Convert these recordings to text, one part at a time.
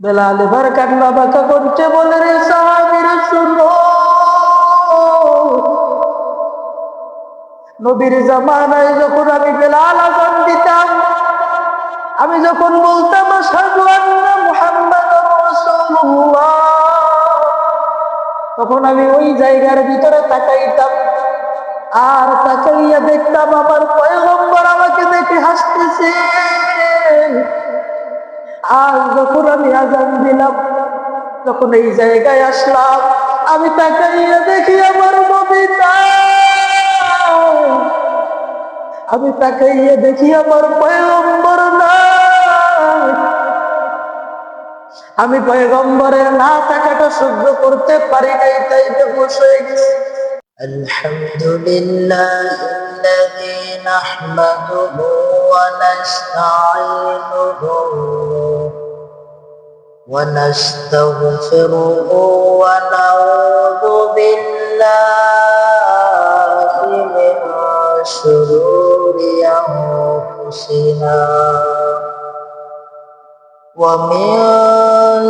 বেলাল এবার কান্না বাঁকা করছে বলে রে সাহাবিরা শুনো নবীর জামানায় যখন আমি বেলাল আজান দিতাম, আমি যখন বলতাম, আশহাদু আন্না তখন আমি ওই জায়গার ভিতরে তাকাইতাম। আর তাকাইয়া দেখতাম, আমার পয়গম্বর আমাকে দেখে হাসতেছে। আর যখন আমি আজান দিলাম যখন এই জায়গায় আসলাম আমি তাকাইয়া দেখি আমার নবী নাই। আমি তাকাইয়া দেখি আমার পয়গম্বর নাই আমি পয়গম্বরের না থাকাটা সহ্য করতে পারি নাই তাই বেহুশ হয়ে গেছি الحمد لله الذي نحمده ونستعينه ونستغفره ونعوذ بالله من شرور أنفسنا ومن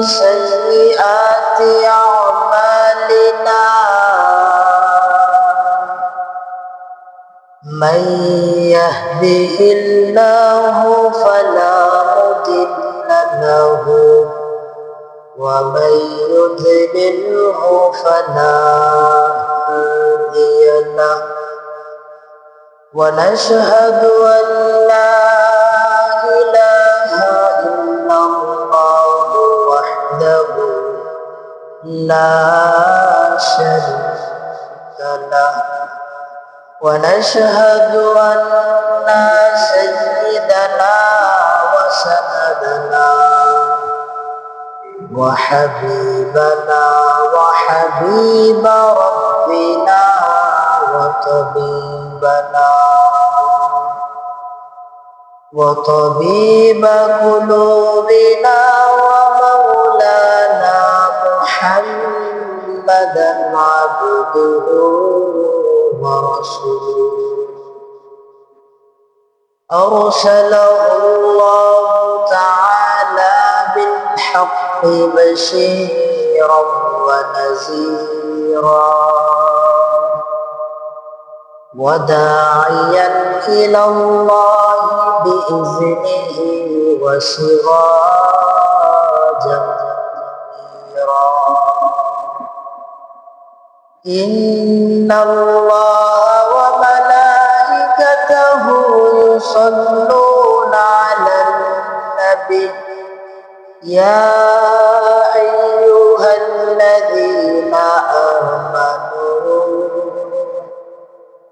سيئات أعمالنا. من يهده الله فلا مضل له ومن يضلله فلا هادي له. ونشهد أن لا إله إلا الله وحده لا شريك له. ونشهد أن سيدنا وسندنا وحبيبنا وحبيب ربنا وطبيبنا وطبيب قلوبنا ومولانا محمدا عبده ورسوله. أرسله الله بشيرا ونذيرا. وداعيا إلى الله بإذنه وسراجا منيرا. إن الله وملائكته يصلون على النبي. يا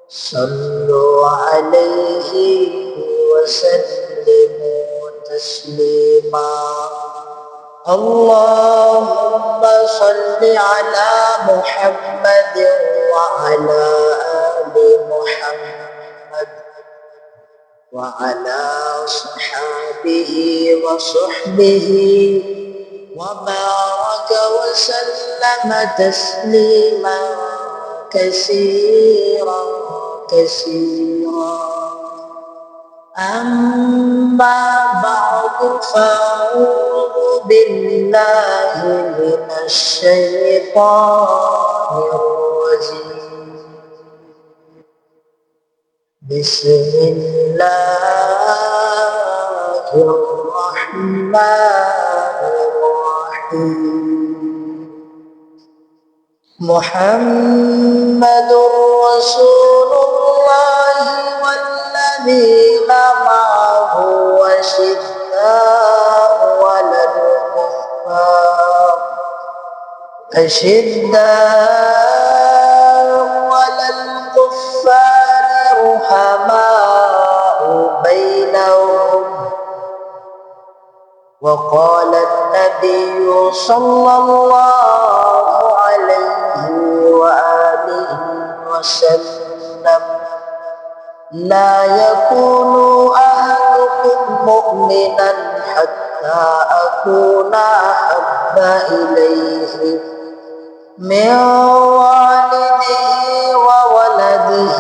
صلوا عليه وسلموا تسليما. اللهم صل على محمد وعلى آل محمد وعلى صحابه وصحبه وبارك وسلم تسليما كثيرا. كثيرا أما بعد فأعوذ بالله من الشيطان الرجيم بسم الله الرحمن الرحيم محمد رسول أشداء على الكفار رحماء بينهم. وقال النبي صلى الله عليه وآله وسلم لا يكون أحدكم مؤمنا حتى أكون أحب إليه من والده وولده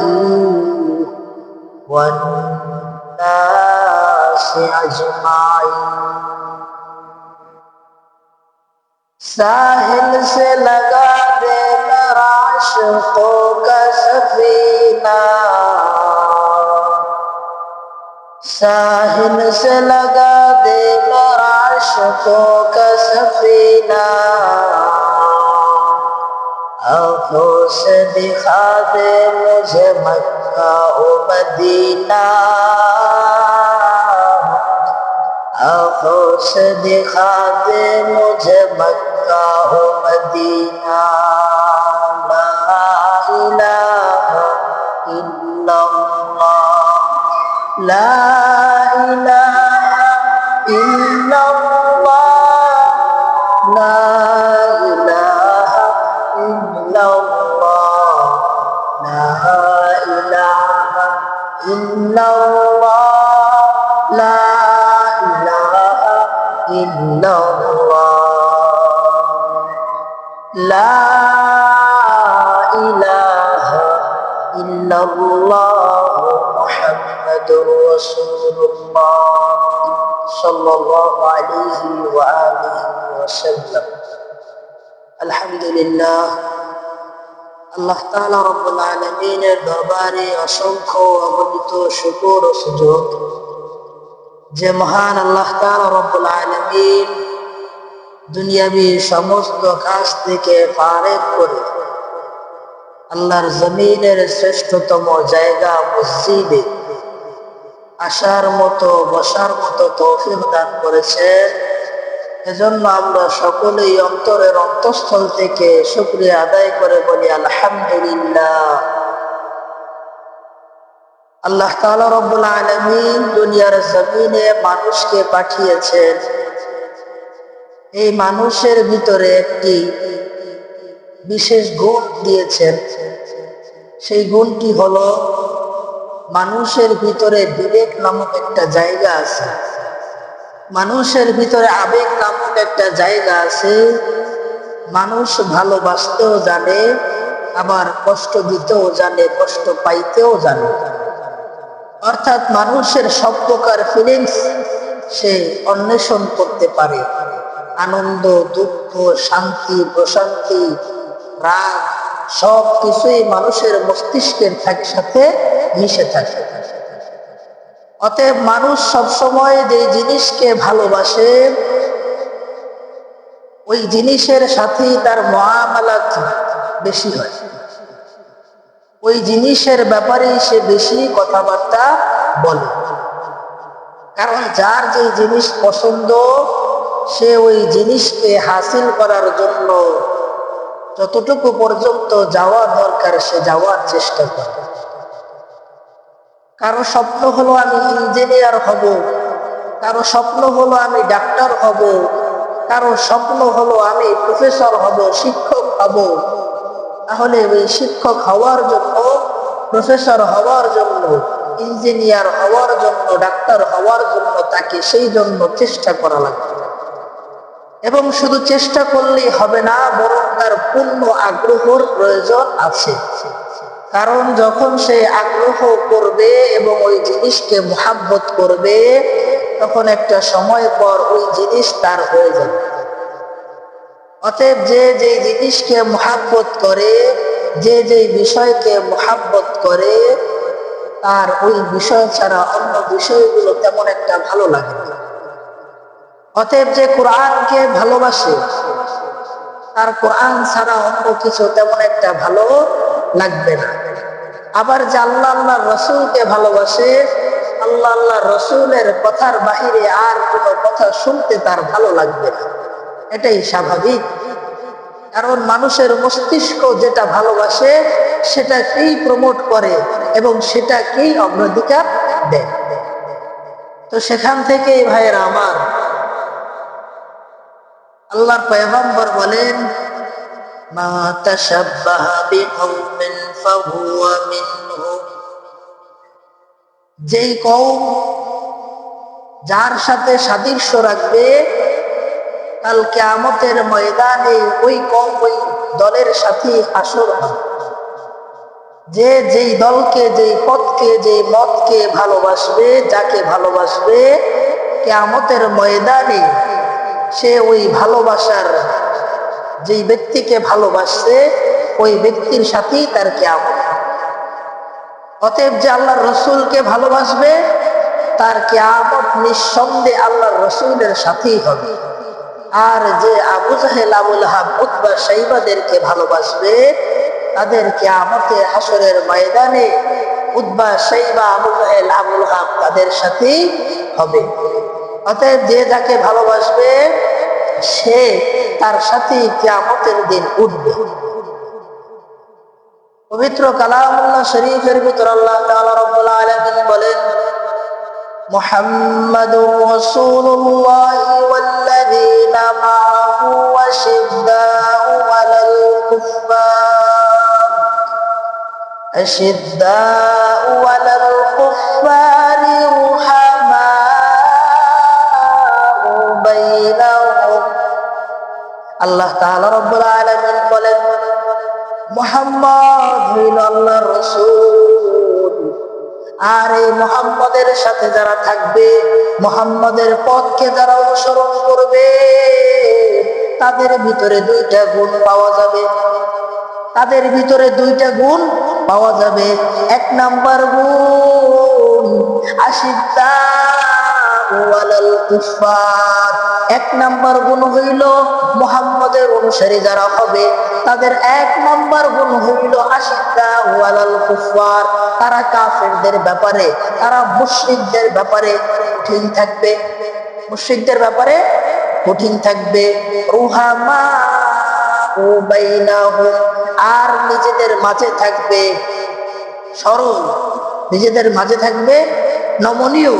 والناس أجمعين. ساحل سے لگا دے میرا عشق کا سفینہ साहिल से लगा दे मेरा आशिकों का सफीना आंखों से दिखा दे मुझे मक्का ओ मदीना आंखों से दिखा दे मुझे मक्का ओ मदीना অসংখ্য অগণিত শুকর ও সুযোগ। যে মহান আল্লাহ রব্বুল আলামিন দুনিয়াবি সমস্ত কাজ থেকে ফারেক করে আল্লাহর জমিনের শ্রেষ্ঠতম জায়গা মসজিদে আসার মতো, বসার মতো তৌফিক দান করেছেন এজন্য আমরা সকলেই অন্তরের অন্তঃস্থল থেকে শুক্রিয়া আদায় করে বলি, আলহামদুলিল্লাহ। আল্লাহ তাআলা রব্বুল আলামিন দুনিয়ার জমিনে মানুষকে পাঠিয়েছেন। এই মানুষের ভিতরে একটি বিশেষ গুণ দিয়েছেন। সেই গুণটি হলো মানুষের ভিতরে বিবেক নামক একটা জায়গা আছে। মানুষের ভিতরে আবেগ নামক একটা জায়গা আছে। মানুষ ভালোবাসতেও জানে, আবার কষ্ট দিতেও জানে, কষ্ট পাইতেও জানে। অর্থাৎ মানুষের সব প্রকার ফিলিংস সে অন্বেষণ করতে পারে। আনন্দ, দুঃখ, শান্তি, প্রশান্তি, রাগ সব কিছুই মানুষের মস্তিষ্কের সাথে মিশে থাকে। অতএব মানুষ সবসময় যে জিনিসকে ভালোবাসে, ওই জিনিসের সাথেই তার মহামালাত বেশি হয়। ওই জিনিসের ব্যাপারে সে বেশি কথাবার্তা বলে। কারণ যার যে জিনিস পছন্দ, সে ওই জিনিসকে হাসিল করার জন্য যতটুকু পর্যন্ত যাওয়া দরকার, সে যাওয়ার চেষ্টা করে। কারও স্বপ্ন হলো আমি ইঞ্জিনিয়ার হব, কারও স্বপ্ন হলো আমি ডাক্তার হব, কারও স্বপ্ন হলো আমি প্রফেসর হব, শিক্ষক হব। তাহলে ওই শিক্ষক হওয়ার জন্য, প্রফেসর হওয়ার জন্য, ইঞ্জিনিয়ার হওয়ার জন্য, ডাক্তার হওয়ার জন্য তাকে সেই জন্য চেষ্টা করা লাগবে। এবং শুধু চেষ্টা করলেই হবে না, বরং তার পূর্ণ আগ্রহর প্রয়োজন আছে। কারণ যখন সে আগ্রহ করবে এবং ওই জিনিসকে মোহাব্বত করবে, তখন একটা সময় পর ওই জিনিস তার হয়ে যাবে। অতএব যে যে জিনিসকে মোহাব্বত করে, যে যে বিষয়কে মোহাব্বত করে, তার ওই বিষয় ছাড়া অন্য বিষয়গুলো তেমন একটা ভালো লাগে না। অতএব যে কোরআনকে ভালোবাসে, তার কোরআন ছাড়া অন্য কিছু তেমন একটা ভালো লাগবে না। আবার যে আল্লাহ আল্লাহ রসুলকে ভালোবাসে, আল্লাহ আল্লাহ রসুলের কথার বাহিরে আর কোনো কথা শুনতে তার ভালো লাগবে না। এটাই স্বাভাবিক। কারণ মানুষের মস্তিষ্ক যেটা ভালোবাসে, সেটাকেই প্রমোট করে এবং সেটাকেই অগ্রাধিকার দেয়। তো সেখান থেকে ভাইয়েরা আমার আল্লাহর পয়গম্বর বলেন, মা তাশাব্বাহা বিকওমিন ফাহুয়া মিনহুম। যেই কওম যার সাথে সাদৃশ্য রাখবে, কাল কিয়ামতের ময়দানে ওই কম ওই দলের সাথে আসর যে যেই দলকে, যেই পথকে, যেই মতকে ভালোবাসবে, যাকে ভালোবাসবে, কেয়ামতের ময়দানে সে ওই ভালোবাসার, যেই ব্যক্তিকে ভালোবাসছে ওই ব্যক্তির সাথেই তার কেয়ামত অতএব যে আল্লাহর রসুলকে ভালোবাসবে, তার কেয়ামত নিঃসন্দেহে আল্লাহর রসুলের সাথেই হবে। আর যে আবু জাহেল আবুল হাব উতবা সাইবাদেরকে ভালোবাসবে, তাদের কেয়ামতে হাসরের ময়দানে উদ্বা সাইবা, আবু জাহেল আবুল হাব তাদের সাথেই হবে। অতএব যে যাকে ভালোবাসবে, সে তার সাথে কেয়ামতের দিন উঠবে। পবিত্র কালামুল্লাহ শরীফের ভিতর আল্লাহ তাআলা রব্বুল আলামিন বলেন, মুহাম্মাদুর রাসূলুল্লাহ ওয়াল্লাযীনা আল্লাহ তাআলা রব্বুল আলামিন বলেন, মোহাম্মদ হইল আল্লাহ রসুল। আর এই মোহাম্মদের সাথে যারা থাকবে, মোহাম্মদের পথকে যারা অনুসরণ করবে, তাদের ভিতরে দুইটা গুণ পাওয়া যাবে। তাদের ভিতরে দুইটা গুণ পাওয়া যাবে। এক নাম্বার গুণ আশিদ্দা ওয়ালাল কুফার এক নাম্বার গুণ হইল মোহাম্মদের অনুসারী যারা হবে, তাদের এক নাম্বার গুণ হইল আশিদ্দা ওয়ালাল কুফার তারা কাফেরদের ব্যাপারে, তারা মুশরিকদের ব্যাপারে কঠিন থাকবে। মুশরিকদের ব্যাপারে কঠিন থাকবে। রুহামা আর নিজেদের মাঝে থাকবে সরল। নিজেদের মাঝে থাকবে নমনীয়,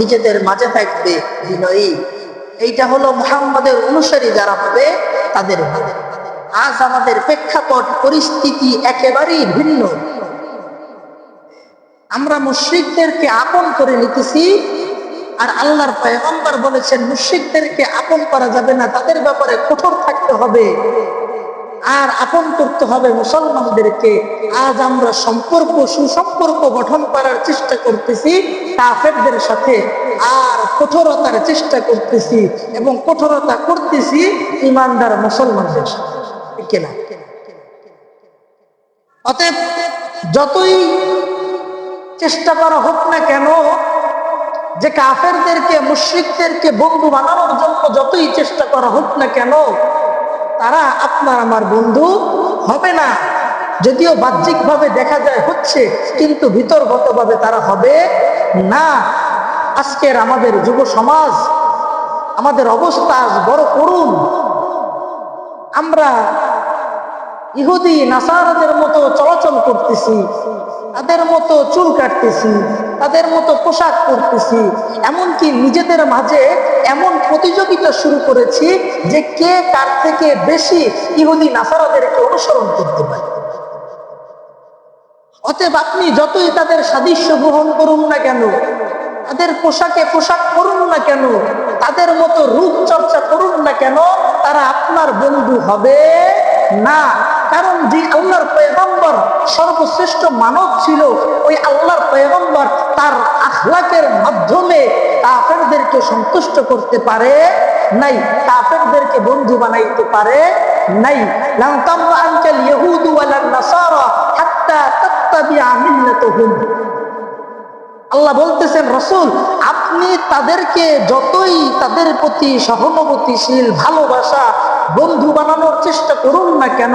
নিজেদের মাঝে থাকবে বিনয়ী। এইটা হলো মুহাম্মাদের অনুসারী যারা হবে, তাদের আজ আমাদের প্রেক্ষাপট, পরিস্থিতি একেবারেই ভিন্ন। আমরা মুশ্রিকদেরকে আপন করে নিতেছি, আর আল্লাহর পয়গম্বর বলেছেন, মুশ্রিকদেরকে আপন করা যাবে না, তাদের ব্যাপারে কঠোর থাকতে হবে। আর আপন করতে হবে মুসলমানদেরকে। আজ আমরা সম্পর্ক, সুসম্পর্ক গঠন করার চেষ্টা করতেছি, কাফেরদের সাথে আর কঠোরতার চেষ্টা করতেছি এবং কঠোরতা করতেছি ইমানদার মুসলমানদের সাথে। কিনা? অতএব যতই চেষ্টা করা হোক না কেন, যে কাফেরদেরকে, মুশ্রিকদেরকে বন্ধু বানানোর জন্য যতই চেষ্টা করা হোক না কেন তারা আপনার আমার বন্ধু হবে না। যদিও বাহ্যিকভাবে দেখা যায় হচ্ছে, কিন্তু ভিতরগতভাবে তারা হবে না। আজকের আমাদের যুব সমাজ, আমাদের অবস্থা বড় করুন আমরা ইহুদি, নাসারাদের মতো চলাচল করতেছি। তাদের মতো চুল কাটতেছি, তাদের মতো পোশাক পরতেছি, এমনকি নিজেদের মাঝে এমন প্রতিযোগিতা শুরু করেছি যে কে কার থেকে বেশি ইহুদি নাসারাদেরকে অনুসরণ করতে পারে। অতএব আপনি যতই তাদের সাদৃশ্য গ্রহণ করুন না কেন, তাদের পোশাকে পোশাক করুন না কেন, তাদের মতো রূপ চর্চা করুন না কেন, তারা আপনার বন্ধু হবে না। কারণ যে আল্লাহর পয়গম্বর সর্বশ্রেষ্ঠ মানব ছিল। ওই আল্লাহর পয়গম্বর তার আখলাকের মাধ্যমে কাফেরদেরকে সন্তুষ্ট করতে পারে নাই, কাফেরদেরকে বন্ধু বানাইতে পারে নাই। আনকাল ইহুদু ওয়ালান আল্লাহ বলতেছেন, রসুল, আপনি তাদেরকে যতই তাদের প্রতি সহানুভূতিশীল, ভালোবাসা বন্ধু বানানোর চেষ্টা করুন না কেন?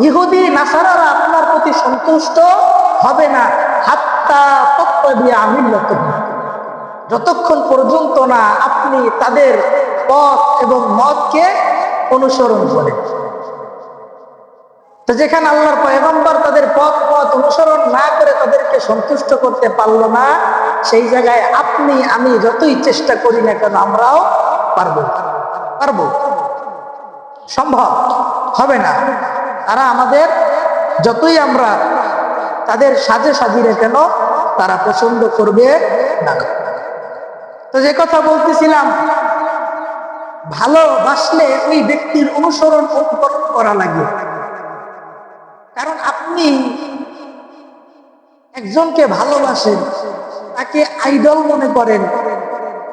ইহুদি, নাসারারা আপনার প্রতি সন্তুষ্ট হবে না। হাত্তা দিয়ে আমি যতক্ষণ পর্যন্ত না আপনি তাদের পথ এবং মতকে অনুসরণ করেন। তো যেখানে আল্লাহর পয়গম্বর তাদের পথ পথ অনুসরণ না করে তাদেরকে সন্তুষ্ট করতে পারল না, সেই জায়গায় আপনি, আমি যতই চেষ্টা করি না কেন আমরাও পারব। পারব। সম্ভব। হবে না। তারা আমাদের যতই আমরা তাদের সাজে সাজিয়ে কেন তারা পছন্দ করবে না। তো যে কথা বলতেছিলাম, ভালোবাসলে ওই ব্যক্তির অনুসরণ করা লাগে। কারণ আপনি একজনকে ভালোবাসেন, তাকে আইডল মনে করেন,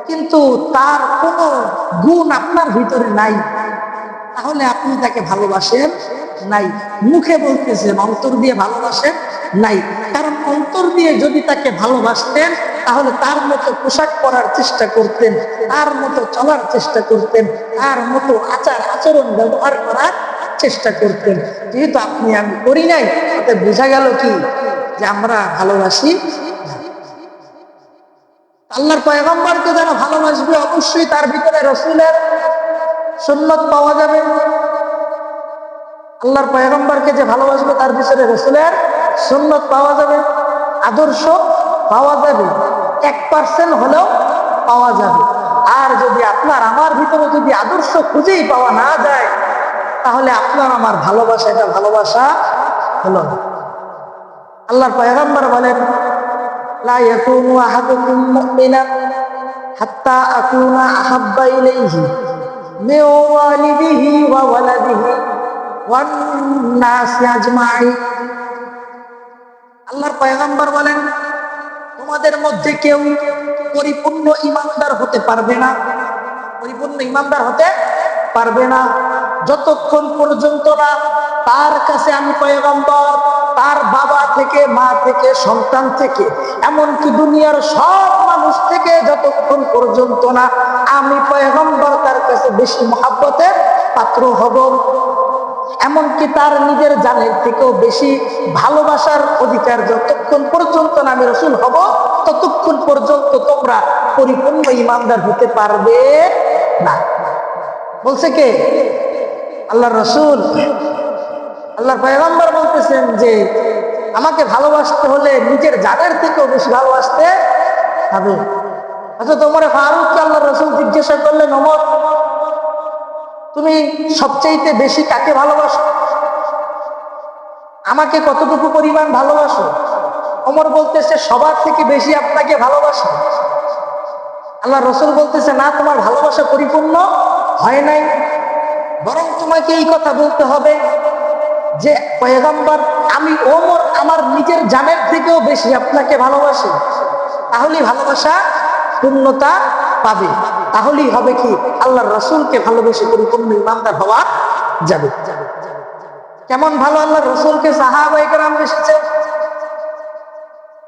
কিন্তু তার কোনো গুণ আপনার ভিতরে নাই। তাহলে আপনি তাকে ভালোবাসেন নাই। মুখে বলতেছেন, অন্তর দিয়ে ভালোবাসেন নাই। কারণ অন্তর দিয়ে যদি তাকে ভালোবাসতেন, তাহলে তার মতো পোশাক পরার চেষ্টা করতেন, তার মতো চলার চেষ্টা করতেন, তার মতো আচার আচরণ ব্যবহার করার চেষ্টা করতেন। যেহেতু আপনি আমি করি নাই, তাতে বোঝা গেল কি? যে আমরা ভালোবাসি আল্লাহর পয়গম্বরকে যারা ভালোবাসবে, অবশ্যই তার ভিতরে রসুলের সুন্নত পাওয়া যাবে। আল্লাহর পয়গম্বরকে যে ভালোবাসবে, তার ভিতরে রসুলের সুন্নত পাওয়া যাবে। আদর্শ পাওয়া যাবে। এক পার্সেন্ট হলেও পাওয়া যাবে। আর যদি আপনার, আমার ভিতরে যদি আদর্শ খুঁজেই পাওয়া না যায় তাহলে আপনার আমার ভালোবাসা, এটা ভালোবাসা হলো আল্লাহর পয়গম্বর বলেন আল্লাহর পয়গম্বর বলেন, তোমাদের মধ্যে কেউ পরিপূর্ণ ইমানদার হতে পারবে না। পরিপূর্ণ ইমানদার হতে পারবে না। যতক্ষণ পর্যন্ত না তার কাছে আমি পয়গম্বর, তার বাবা থেকে, মা থেকে, সন্তান থেকে, এমনকি দুনিয়ার সব মানুষ থেকে যতক্ষণ পর্যন্ত না আমি পয়গম্বর তার কাছে বেশি মহাব্বতের পাত্র হব। এমনকি তার নিজের জানের থেকেও বেশি ভালোবাসার অধিকার যতক্ষণ পর্যন্ত না আমি রসুল হব, ততক্ষণ পর্যন্ত তোমরা পরিপূর্ণ ইমানদার হতে পারবে না। বলছে কে? আল্লাহ রসুল। আল্লাহর পয়গম্বর বলতেছেন যে, আমাকে ভালোবাসতে হলে নিজের জানের থেকেও বেশি ভালোবাসতে হবে। আচ্ছা তোমার ফারুককে আল্লাহ রসুল জিজ্ঞাসা করলেন অমর তুমি সবচাইতে বেশি কাকে ভালোবাসো? আমাকে কতটুকু পরিমাণ ভালোবাসো? অমর বলতেছে, সবার থেকে বেশি আপনাকে ভালোবাসো। আল্লাহ রসুল বলতেছে, না, তোমার ভালোবাসা পরিপূর্ণ হয় নাই। বরং তোমাকে এই কথা বলতে হবে যে, পয়গম্বর, আমি ওমর আমার নিজের জানের থেকেও বেশি আপনাকে ভালোবাসি। তাহলেই ভালোবাসা পূর্ণতা পাবে। তাহলেই হবে কি? আল্লাহর রসুলকে ভালোবেসে পরিপূর্ণ ইমানদার হওয়া যাবে। কেমন ভালো আল্লাহ রসুলকে সাহাবাইকরাম বেসেছে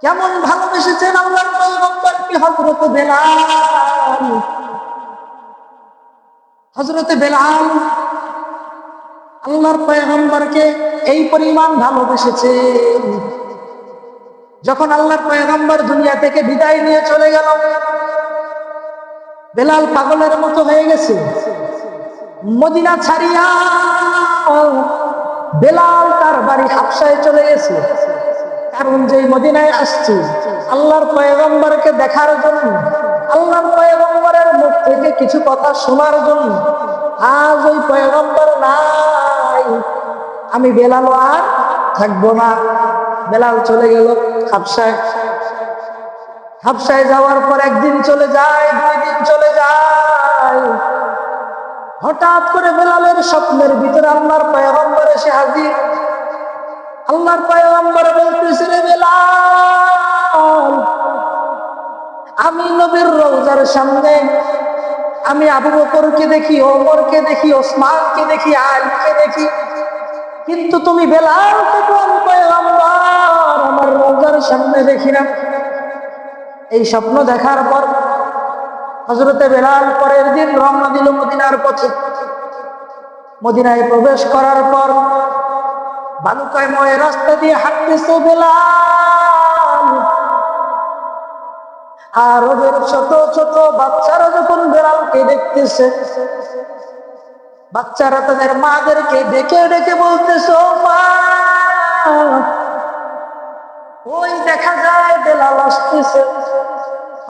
কেমন ভালোবেসেছেন আল্লাহর পয়গম্বরকে হযরত বেলাল? হযরত বেলাল আল্লাহর পয়গম্বরকে এই পরিমাণ ভালোবেসেছে। যখন আল্লাহর পয়গম্বর দুনিয়া থেকে বিদায় নিয়ে চলে গেল, বেলাল পাগলের মতো হয়ে গেছে। মদিনা ছাড়িয়া বেলাল তার বাড়ি হাফসায় চলে গেছে। কারণ যে মদিনায় আসছে, আল্লাহর পয়গম্বরকে দেখার জন্য, আল্লাহর পয়গম্বরের মুখ থেকে কিছু কথা শোনার জন্য আজ ওই পয়গম্বর নাই। আমি বেলাল আর থাকব না। বেলাল চলে গেল হাফসায়। হাফসায় যাওয়ার পর একদিন চলে যায়, দুই দিন চলে যায়। হঠাৎ করে বেলালের স্বপ্নের ভিতরে আল্লাহর পয়গম্বর এসে হাজির। আল্লাহর পয়গম্বর বলতেছে, রে বেলাল, আমি নবীর রোজার সামনে আমি আবু বকরকে দেখি, ওমরকে দেখি, ওসমানকে দেখি, আলীকে দেখি। কিন্তু তুমি বেলালকে আমার রোজার সামনে দেখি না। এই স্বপ্ন দেখার পর হজরতে বেলাল পরের দিন রওনা দিল মদিনার পথে। মদিনায় প্রবেশ করার পর বালুকায় ময় রাস্তা দিয়ে হাঁটতেছে বেলাল। আর ওদের ছোট ছোট বাচ্চারা যখন বেড়ালকে দেখতেছে, বাচ্চারা তাদের মাদেরকে ডেকে ডেকে বলতেছে ওই দেখা যায় বেলাল আসতেছে।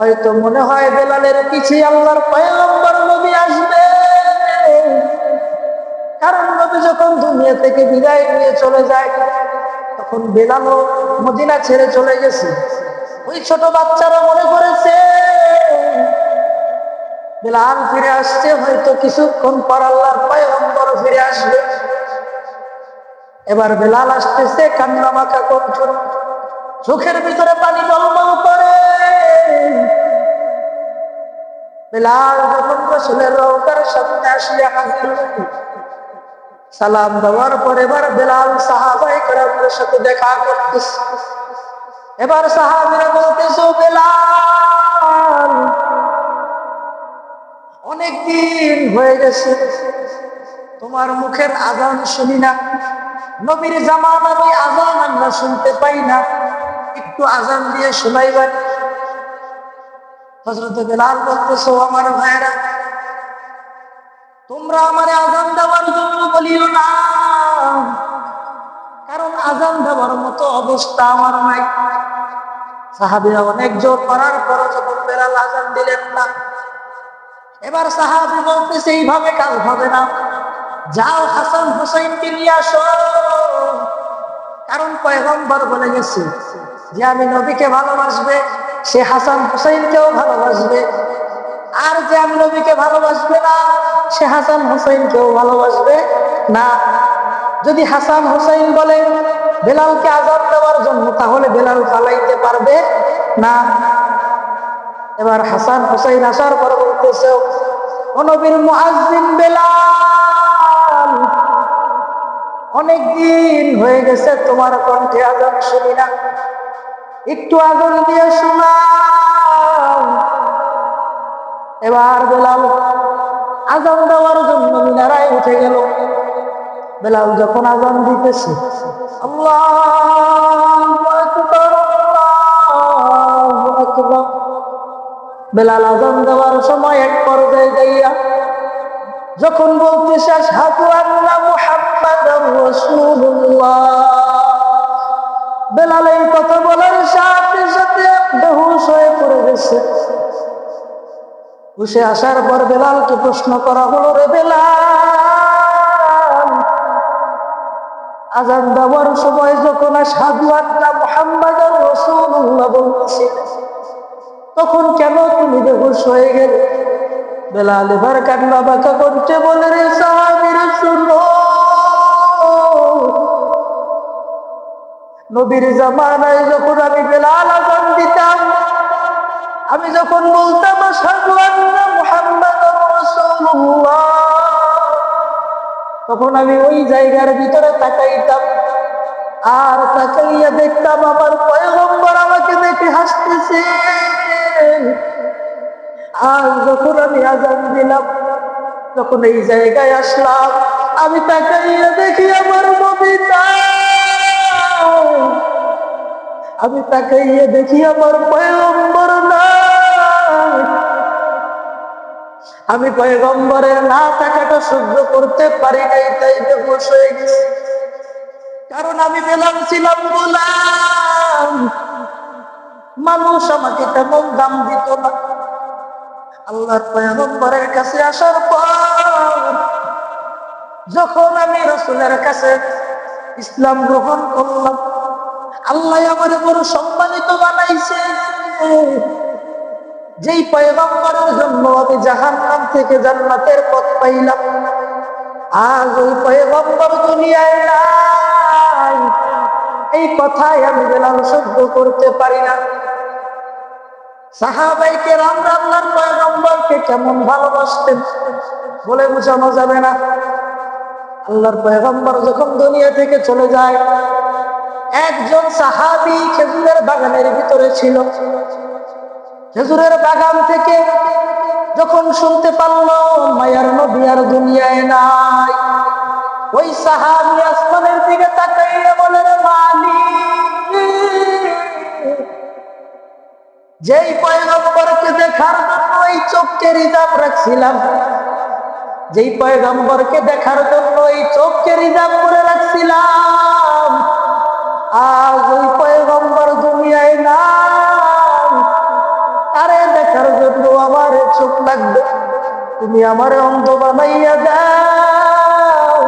হয়তো মনে হয় বেলালের পিছিয়ে আল্লাহর পয়গম্বর নবী আসবে। কারণ নবী যখন দুনিয়া থেকে বিদায় নিয়ে চলে যায়, তখন বেলালও মদিনা ছেড়ে চলে গেছে। ওই ছোট বাচ্চারা মনে করেছে, বেলাল ফিরে আসছে, হয়তো কিছুক্ষণ পর আল্লাহর পয়গম্বর ফিরে আসবে। এবার বেলাল আসতেছে কান্না মাখা কণ্ঠ চোখের ভিতরে পানি টলমল করে। বেলাল যখন রসুলের রওকার সামনে আসিয়া হাজির, সালাম দেওয়ার পর এবার বেলাল সাহাবাই কেরামের সাথে দেখা করতেছে। এবার সাহাবিরা বলতেছে "ও বেলাল অনেক দিন হয়ে গেছে, তোমার মুখের আজান শুনি না। নবীর জামান আমি আজান আমরা শুনতে পাই না। একটু আজান দিয়ে শোনাইবেন হজরত বেলাল বলতেছো আমার ভাইরা তোমরা আমার আজান দেওয়ার জন্য বলিও না। কারণ আজান দেওয়ার মতো অবস্থা আমার নাই। সাহাবিরা অনেক জোর করার পর যখন বেলাল আজান দিলেন না, এবার সাহাবি বলতেছে, এইভাবে কাজ হবে না। যাও হাসান হুসাইনকে নিয়ে আসো। কারণ পয়গম্বর বলে গেছে যে, আমি নবীকে ভালোবাসবে, সে হাসান হুসাইনকেও ভালোবাসবে। আর যে, আমি নবীকে ভালোবাসবে না, সে হাসান হুসাইনকেও ভালোবাসবে। না, যদি হাসান হুসাইন বলে বেলালকে আজাদ দেওয়ার জন্য, তাহলে বেলাল পালাইতে পারবে না? এবার হাসান হুসাইন আসার পর বলতেছে, ও নবীর মুআজ্জিন বেলাল অনেক দিন হয়ে গেছে তোমার কণ্ঠে আজান শুনি না। একটু আগুন দিয়ে শোনা এবার বেলাল আজান দেওয়ার জন্য মিনারায় উঠে গেল। বেলাল যখন আজান দিতেছে, আল্লাহু আল্লাহু বেলাল আজান দেওয়ার সময় এক পর্যায়ে যাইয়া যখন বলতেছে আন্না মুহাম্মাদার রাসূলুল্লাহ। বেলাল এই কথা বলার সাথে সাথে বেহুশ হয়ে পড়ে গেছে। বসে আসার পর বেলালকে প্রশ্ন করা হলো, রে বেলাল আজান দেওয়ার সময় যখন আশহাদু আন্না মুহাম্মাদার রাসূলুল্লাহ বলতেছিল তখন কেন তুমি বেহুশ হয়ে গেলে? বেলাল এবার কান্না বাঁকা করতে বলে, রে সাহাবিরা নবীর জামানায় যখন আমি বেলাল আজান দিতাম, আমি যখন বলতাম, আশহাদু আন্না মুহাম্মাদুর রাসূলুল্লাহ! তখন আমি ওই জায়গার ভিতরে তাকাইতাম। আর তাকাইয়া দেখতাম আমার পয়গম্বর আমাকে দেখে হাসতেছে। আর যখন আমি আজান দিলাম যখন এই জায়গায় আসলাম। আমি তাকাইয়া দেখি আমার নাই। আমি তাকাইয়া দেখি আমার পয়গম্বর নাই আমি পয়গম্বরের না থাকাটা সহ্য করতে পারি নাই, তাই বেহুশ হয়ে গেছি কারণ আমি বেলাম ছিলাম গোলাম। মানুষ আমাকে তেমন দাম দিত না। আল্লাহর পয়গম্বরের কাছে আসার পর যখন আমি রসুলের কাছে ইসলাম গ্রহণ করলাম, আল্লাহ আমার বড় সম্মানিত বানাইছে যেই পয়গম্বরের জন্য আমি জাহান্নাম থেকে জান্নাতের পথ পাইলাম, আজ ওই পয়গম্বর দুনিয়ায় নাই। এই কথাই আমি বেলাল সহ্য করতে পারি না। সাহাবাইকে রাম রান্নার পয়গম্বরকে কেমন ভালোবাসতেন বলে বোঝানো যাবে না। আল্লাহর পয়গম্বর যখন দুনিয়া থেকে চলে যায়, একজন সাহাবি খেজুরের বাগানের ভিতরে ছিল। খেজুরের বাগান থেকে যখন শুনতে পারল, মায়ার নবী আর দুনিয়ায় নাই। ওই সাহাবি আসমানের দিকে তাকাইয়া বলে রে মালিক, যেই পয়গম্বরকে দেখার জন্য এই চোখকে রিজার্ভ রাখছিলাম, যেই পয়গম্বরকে দেখার জন্য এই চোখকে রিজার্ভ করে রাখছিলাম, আজ ওই পয়গম্বর দুনিয়ায় নাই। দেখার জন্য আমার চোখ লাগবে, তুমি আমার অন্ধ বানাইয়া দাও।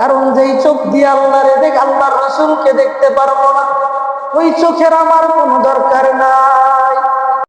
কারণ যেই চোখ দিয়ে আল্লাহরে দেখ, আল্লাহর রসুলকে দেখতে পারব না, ওই চোখের আমার কোনো দরকার নাই।